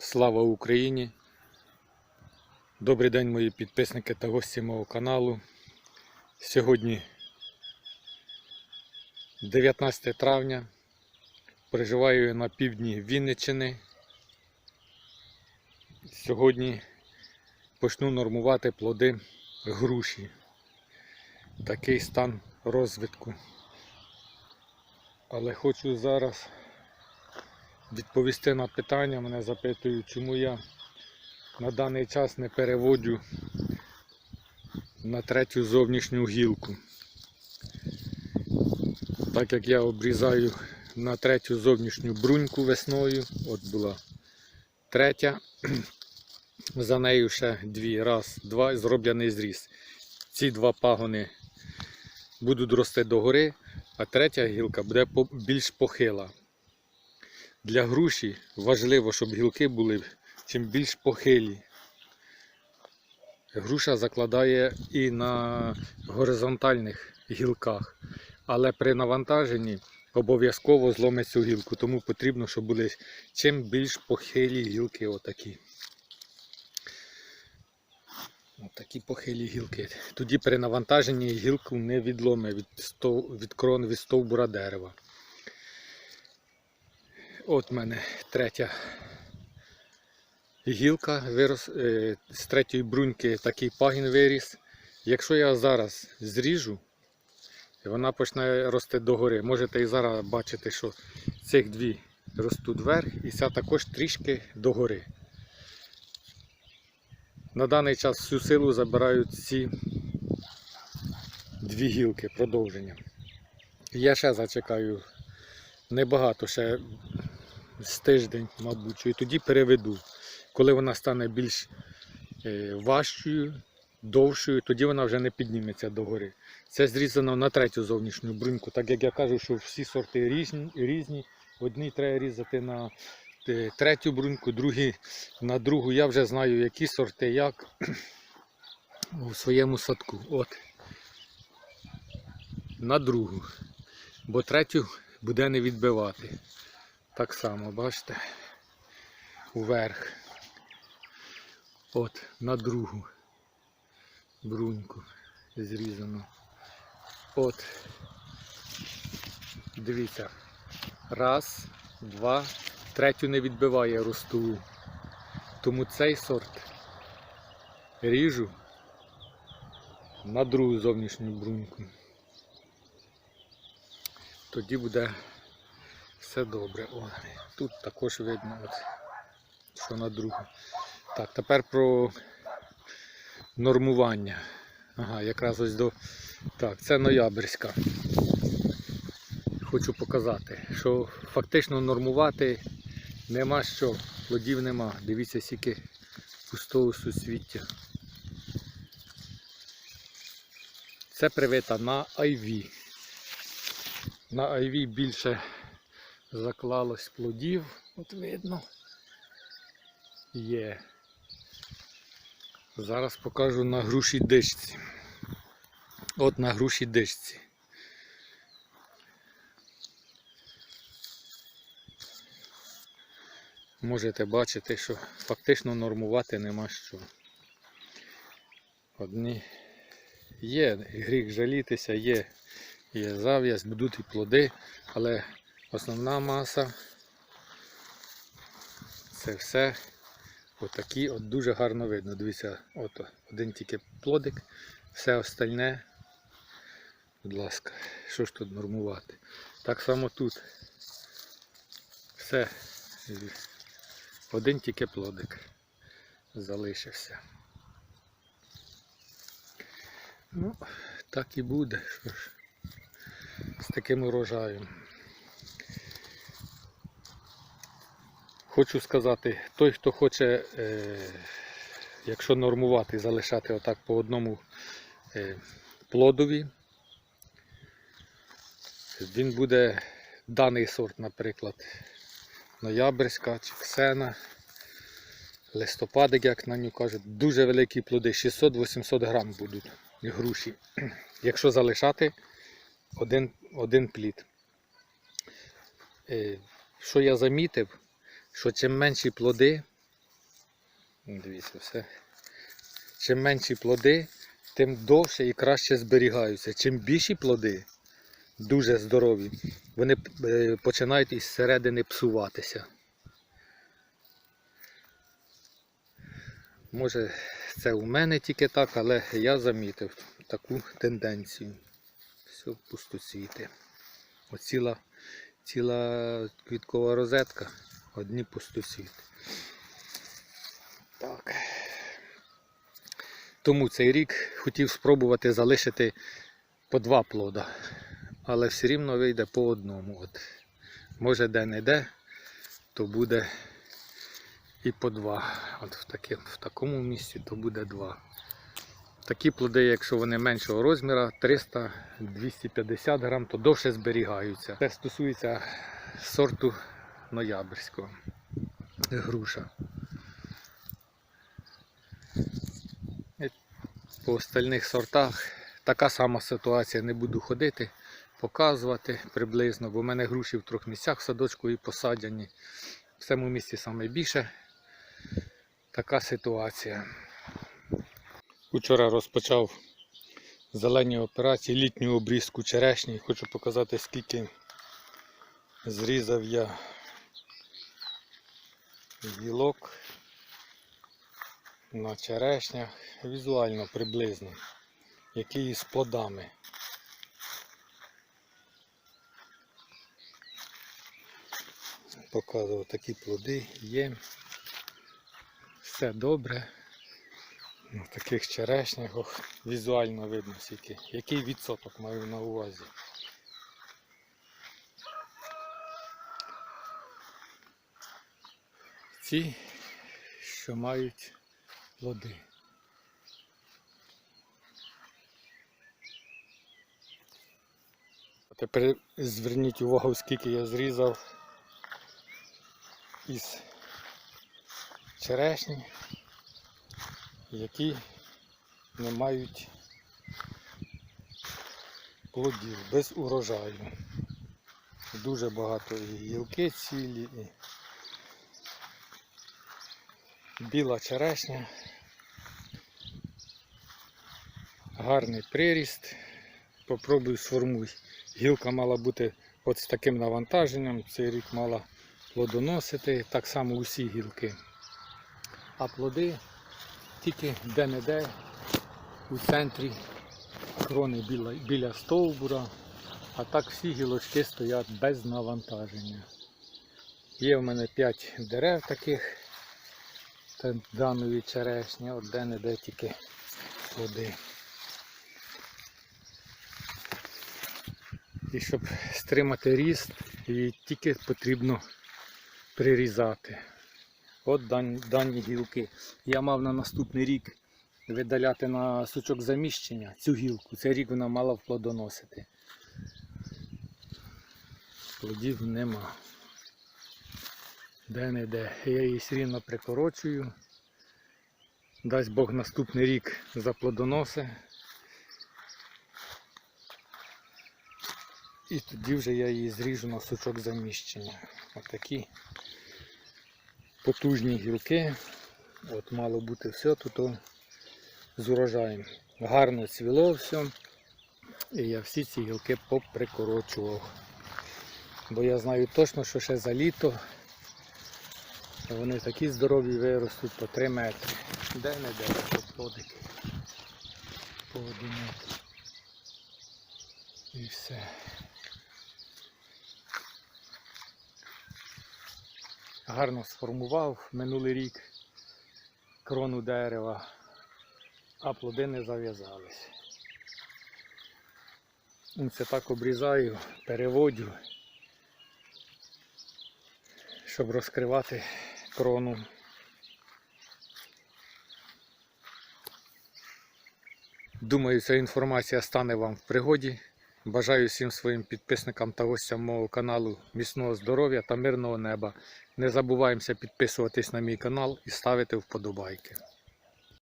Слава Україні! Добрий день, мої підписники та гості мого каналу. Сьогодні 19 травня. Проживаю на півдні Вінниччини. Сьогодні почну нормувати плоди груші. Такий стан розвитку. Але хочу зараз відповісти на питання. Мене запитують, чому я на даний час не переводжу на третю зовнішню гілку. Так як я обрізаю на третю зовнішню бруньку весною, от була третя, за нею ще дві, раз, два, зроблений зріз. Ці два пагони будуть рости догори, а третя гілка буде більш похила. Для груші важливо, щоб гілки були чим більш похилі. Груша закладає і на горизонтальних гілках, але при навантаженні обов'язково зломить цю гілку, тому потрібно, щоб були чим більш похилі гілки отакі. Отакі похилі гілки. Тоді при навантаженні гілку не відломе від, крон від стовбура дерева. От в мене третя гілка вирос, е, з третьої бруньки такий пагін виріс. Якщо я зараз зріжу, вона почне рости догори. Можете і зараз бачити, що цих дві ростуть вверх і ця також трішки догори. На даний час всю силу забирають ці дві гілки продовження. Я ще зачекаю небагато, ще з тиждень, мабуть, і тоді переведу. Коли вона стане більш е, важчою, довшою, тоді вона вже не підніметься догори. Це зрізано на третю зовнішню бруньку, так як я кажу, що всі сорти різні, різні. одні треба різати на е, третю бруньку, другі на другу. Я вже знаю, які сорти як у своєму садку. От. На другу. Бо третю буде не відбивати. Так само, бачите, уверх. От, на другу бруньку зрізано. От. Дивіться. Раз, два, третю не відбиває ростову. Тому цей сорт ріжу на другу зовнішню бруньку. Тоді буде все добре. О, тут також видно, от, що на другу. Так, тепер про нормування. Ага, якраз ось до. Так, це ноябрьська. Хочу показати, що фактично нормувати нема що, плодів нема. Дивіться, скільки пустого суцвіття. Це привита на IV. На IV більше заклалось плодів, от видно. Є. Зараз покажу на груші дишці. От на груші дишці. Можете бачити, що фактично нормувати нема що. Одні є гріх жалітися, є, є зав'язь, будуть і плоди, але основна маса це все отакі, от дуже гарно видно. Дивіться, от один тільки плодик, все остальне. Будь ласка, що ж тут нормувати? Так само тут. Все. Один тільки плодик залишився. Ну, так і буде. Що ж, з таким урожаєм. Хочу сказати, той, хто хоче, е, якщо нормувати, залишати отак по одному е, плодові, він буде даний сорт, наприклад, ноябрьська чи ксена, листопадик, як на нього кажуть, дуже великі плоди, 600-800 грам будуть груші. Якщо залишати один, один плід. Е, Що я замітив, що чим менші плоди, Дивіться, все. Чим менші плоди, тим довше і краще зберігаються. Чим більші плоди, дуже здорові, вони е, починають із середини псуватися. Може, це у мене тільки так, але я замітив таку тенденцію. Все пустоцвіти. От ціла, ціла квіткова розетка, одні пустоцвіти. Так. Тому цей рік хотів спробувати залишити по два плода, але все рівно вийде по одному. От. Може де-не-де, то буде і по два. От в, такі, в такому місці то буде два. Такі плоди, якщо вони меншого розміру, 300-250 грам, то довше зберігаються. Це стосується сорту ноябрьського груша. По остальних сортах така сама ситуація. Не буду ходити, показувати приблизно, бо в мене груші в трьох місцях в садочку і посадяні. В цьому місці саме більше така ситуація. Вчора розпочав зелені операції, літню обрізку черешні. Хочу показати, скільки зрізав я гілок на черешнях, візуально приблизно, які з плодами. Показував такі плоди є. Все добре. На таких черешнях візуально видно скільки. Який відсоток маю на увазі. Ці, що мають плоди. Тепер зверніть увагу, скільки я зрізав із черешні, які не мають плодів без урожаю. Дуже багато і гілки цілі, і біла черешня. Гарний приріст. Попробуй сформуй. Гілка мала бути от з таким навантаженням. Цей рік мала плодоносити. Так само усі гілки. А плоди тільки де-не-де у центрі крони біля, біля стовбура. А так всі гілочки стоять без навантаження. Є в мене 5 дерев таких даної черешні, от де-не-де тільки плоди. І щоб стримати ріст, її тільки потрібно прирізати. От дані, дані гілки. Я мав на наступний рік видаляти на сучок заміщення цю гілку. Цей рік вона мала вплодоносити. Плодів нема. Де-не-де. Я її все рівно прикорочую. Дасть Бог наступний рік заплодоноси. І тоді вже я її зріжу на сучок заміщення. Отакі потужні гілки. От мало бути все тут з урожаєм. Гарно цвіло все. І я всі ці гілки поприкорочував. Бо я знаю точно, що ще за літо вони такі здорові виростуть по 3 метри. Де не де плодики. По одиниці. І все. Гарно сформував минулий рік крону дерева, а плоди не зав'язались. Це так обрізаю, переводю, щоб розкривати крону. Думаю, ця інформація стане вам в пригоді. Бажаю всім своїм підписникам та гостям мого каналу міцного здоров'я та мирного неба. Не забуваємося підписуватись на мій канал і ставити вподобайки.